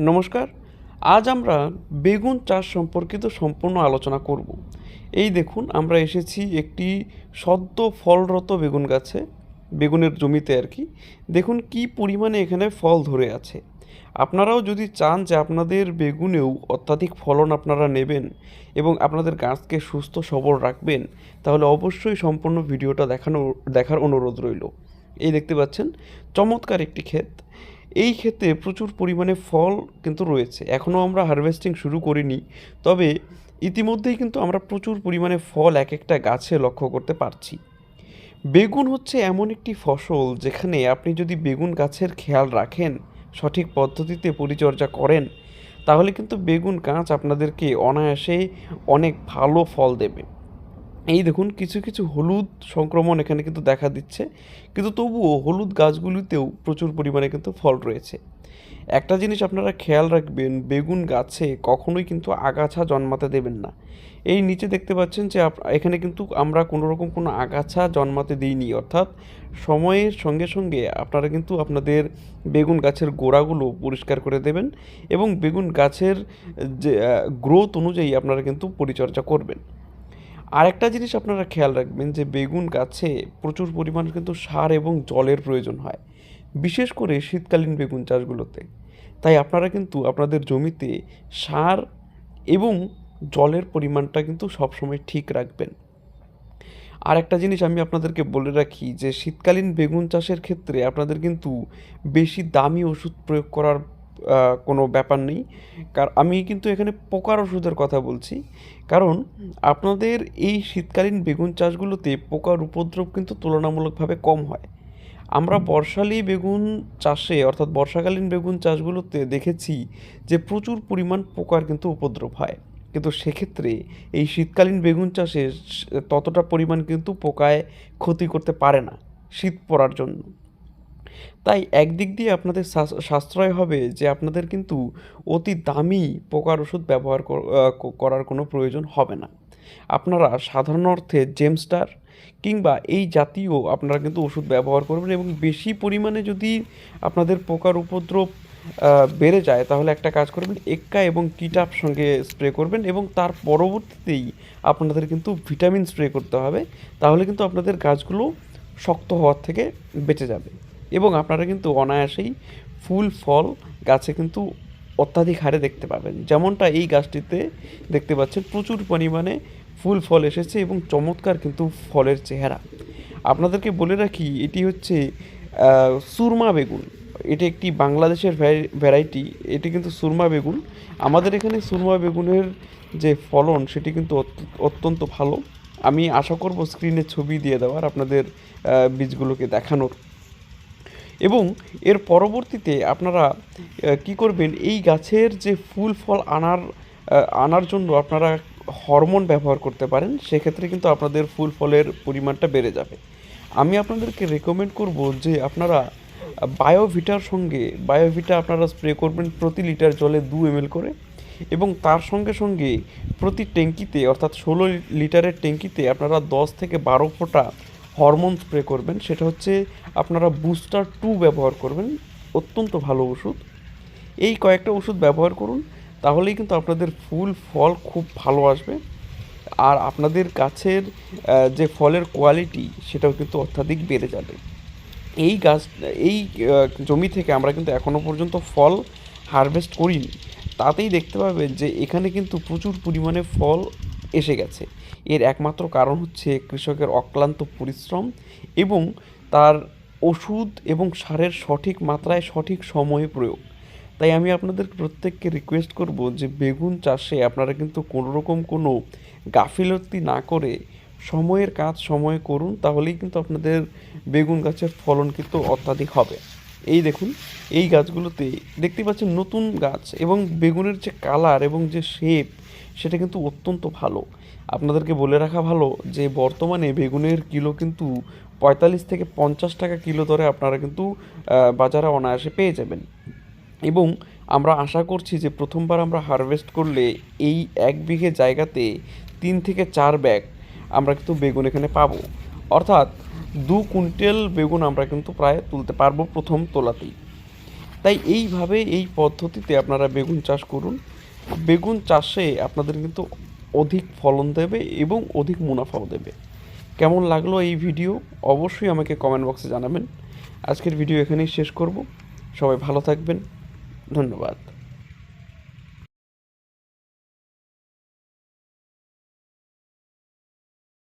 নমস্কার। আজ আমরা বেগুন চাষ সম্পর্কিত সম্পূর্ণ আলোচনা করব। এই দেখুন, আমরা এসেছি একটি সদ্য ফলরত বেগুন গাছে, বেগুনের জমিতে আর কি। দেখুন কি পরিমাণে এখানে ফল ধরে আছে। আপনারাও যদি চান যে আপনাদের বেগুনেও অত্যাধিক ফলন আপনারা নেবেন এবং আপনাদের গাছকে সুস্থ, সবল রাখবেন, তাহলে অবশ্যই সম্পূর্ণ ভিডিওটা দেখানো, দেখার অনুরোধ রইল। এই দেখতে পাচ্ছেন, চমৎকার একটি ক্ষেত। এই ক্ষেত্রে প্রচুর পরিমাণে ফল কিন্তু রয়েছে। এখনও আমরা হারভেস্টিং শুরু করিনি, তবে ইতিমধ্যেই কিন্তু আমরা প্রচুর পরিমাণে ফল এক একটা গাছে লক্ষ্য করতে পারছি। বেগুন হচ্ছে এমন একটি ফসল যেখানে আপনি যদি বেগুন গাছের খেয়াল রাখেন, সঠিক পদ্ধতিতে পরিচর্যা করেন, তাহলে কিন্তু বেগুন গাছ আপনাদেরকে অনায়াসে অনেক ভালো ফল দেবে। এই দেখুন, কিছু কিছু হলুদ সংক্রমণ এখানে কিন্তু দেখা দিচ্ছে, কিন্তু তবুও হলুদ গাছগুলিতেও প্রচুর পরিমাণে কিন্তু ফল রয়েছে। একটা জিনিস আপনারা খেয়াল রাখবেন, বেগুন গাছে কখনোই কিন্তু আগাছা জন্মাতে দেবেন না। এই নিচে দেখতে পাচ্ছেন যে এখানে কিন্তু আমরা কোনো রকম কোনো আগাছা জন্মাতে দিইনি, অর্থাৎ সময়ের সঙ্গে সঙ্গে আপনারা কিন্তু আপনাদের বেগুন গাছের গোড়াগুলো পরিষ্কার করে দেবেন এবং বেগুন গাছের যে গ্রোথ অনুযায়ী আপনারা কিন্তু পরিচর্যা করবেন। আরেকটা জিনিস আপনারা খেয়াল রাখবেন যে বেগুন গাছে প্রচুর পরিমাণে কিন্তু সার এবং জলের প্রয়োজন হয়, বিশেষ করে শীতকালীন বেগুন চাষগুলোতে। তাই আপনারা কিন্তু আপনাদের জমিতে সার এবং জলের পরিমাণটা কিন্তু সবসময় ঠিক রাখবেন। আর একটা জিনিস আমি আপনাদেরকে বলে রাখি যে শীতকালীন বেগুন চাষের ক্ষেত্রে আপনাদের কিন্তু বেশি দামি ওষুধ প্রয়োগ করার কোনো ব্যাপার নেই। কারণ আমি কিন্তু এখানে পোকার ওষুধের কথা বলছি। কারণ আপনাদের এই শীতকালীন বেগুন চাষগুলোতে পোকার উপদ্রব কিন্তু তুলনামূলকভাবে কম হয়। আমরা বর্ষালি বেগুন চাষে অর্থাৎ বর্ষাকালীন বেগুন চাষগুলোতে দেখেছি যে প্রচুর পরিমাণ পোকার কিন্তু উপদ্রব হয়। কিন্তু সেক্ষেত্রে এই শীতকালীন বেগুন চাষে ততটা পরিমাণ কিন্তু পোকায় ক্ষতি করতে পারে না শীত পড়ার জন্য। তাই একদিক দিয়ে আপনাদের সাশ্রয় হবে যে আপনাদের কিন্তু অতি দামি পোকার ওষুধ ব্যবহার করার কোনো প্রয়োজন হবে না। আপনারা সাধারণ অর্থে জেমস্টার কিংবা এই জাতীয় আপনারা কিন্তু ওষুধ ব্যবহার করবেন এবং বেশি পরিমাণে যদি আপনাদের পোকার উপদ্রব বেড়ে যায় তাহলে একটা কাজ করবেন, এক্কা এবং কিটাপ সঙ্গে স্প্রে করবেন এবং তার পরবর্তীতেই আপনাদের কিন্তু ভিটামিন স্প্রে করতে হবে। তাহলে কিন্তু আপনাদের গাছগুলো শক্ত হওয়ার থেকে বেঁচে যাবে। এবং আপনারা কিন্তু অনায়াসেই ফুল, ফল গাছে কিন্তু অত্যাধিক হারে দেখতে পাবেন। যেমনটা এই গাছটিতে দেখতে পাচ্ছেন, প্রচুর পরিমাণে ফুল, ফল এসেছে এবং চমৎকার কিন্তু ফলের চেহারা। আপনাদেরকে বলে রাখি, এটি হচ্ছে সুরমা বেগুন। এটি একটি বাংলাদেশের ভ্যারাইটি। এটি কিন্তু সুরমা বেগুন। আমাদের এখানে সুরমা বেগুনের যে ফলন, সেটি কিন্তু অত্যন্ত ভালো। আমি আশা করব স্ক্রিনে ছবি দিয়ে দেওয়ার, আপনাদের বীজগুলোকে দেখানোর। এবং এর পরবর্তীতে আপনারা কি করবেন? এই গাছের যে ফুল ফল আনার আনার জন্য আপনারা হরমোন ব্যবহার করতে পারেন, সেক্ষেত্রে কিন্তু আপনাদের ফুল ফলের পরিমাণটা বেড়ে যাবে। আমি আপনাদেরকে রেকমেন্ড করব যে আপনারা বায়োভিটার সঙ্গে বায়োভিটা আপনারা স্প্রে করবেন প্রতি লিটার জলে দু এম করে এবং তার সঙ্গে সঙ্গে প্রতি ট্যাঙ্কিতে, অর্থাৎ ষোলো লিটারের ট্যাঙ্কিতে আপনারা দশ থেকে বারো ফোঁটা হরমোন স্প্রে করবেন, সেটা হচ্ছে আপনারা বুস্টার টু ব্যবহার করবেন, অত্যন্ত ভালো ওষুধ। এই কয়েকটা ওষুধ ব্যবহার করুন, তাহলেই কিন্তু আপনাদের ফুল ফল খুব ভালো আসবে। আর আপনাদের গাছের যে ফলের কোয়ালিটি, সেটাও কিন্তু অত্যাধিক বেড়ে যাবে। এই গাছ, এই জমি থেকে আমরা কিন্তু এখনও পর্যন্ত ফল হারভেস্ট করিনি। তাতেই দেখতে পাবেন যে এখানে কিন্তু প্রচুর পরিমাণে ফল এসে গেছে। এর একমাত্র কারণ হচ্ছে কৃষকের অক্লান্ত পরিশ্রম এবং তার ওষুধ এবং সারের সঠিক মাত্রায় সঠিক সময়ে প্রয়োগ। তাই আমি আপনাদের প্রত্যেককে রিকোয়েস্ট করব যে বেগুন চাষে আপনারা কিন্তু কোনো রকম কোনো গাফিলতি না করে সময়ের কাজ সময়ে করুন, তাহলেই কিন্তু আপনাদের বেগুন গাছের ফলন কিন্তু অত্যাধিক হবে। এই দেখুন, এই গাছগুলোতে দেখতে পাচ্ছেন নতুন গাছ এবং বেগুনের যে কালার এবং যে শেপ সেটা কিন্তু অত্যন্ত ভালো। আপনাদেরকে বলে রাখা ভালো যে, বর্তমানে বেগুনের কিলো কিন্তু পঁয়তাল্লিশ থেকে পঞ্চাশ টাকা কিলো দরে আপনারা কিন্তু বাজারে অনায়াসে পেয়ে যাবেন। এবং আমরা আশা করছি যে, প্রথমবার আমরা হারভেস্ট করলে এই এক বিঘে জায়গাতে তিন থেকে চার ব্যাগ আমরা কিন্তু বেগুন এখানে পাবো। অর্থাৎ দু কুইন্টাল বেগুন আমরা কিন্তু প্রায় তুলতে পারব প্রথম তোলাতেই। তাই এইভাবে এই পদ্ধতিতে আপনারা বেগুন চাষ করুন। বেগুন চাষে আপনাদের কিন্তু অধিক ফলন দেবে এবং অধিক মুনাফাও দেবে। কেমন লাগল এই ভিডিও? অবশ্যই আমাকে কমেন্ট বক্সে জানাবেন। আজকের ভিডিও এখানেই শেষ করব। সবাই ভালো থাকবেন। ধন্যবাদ।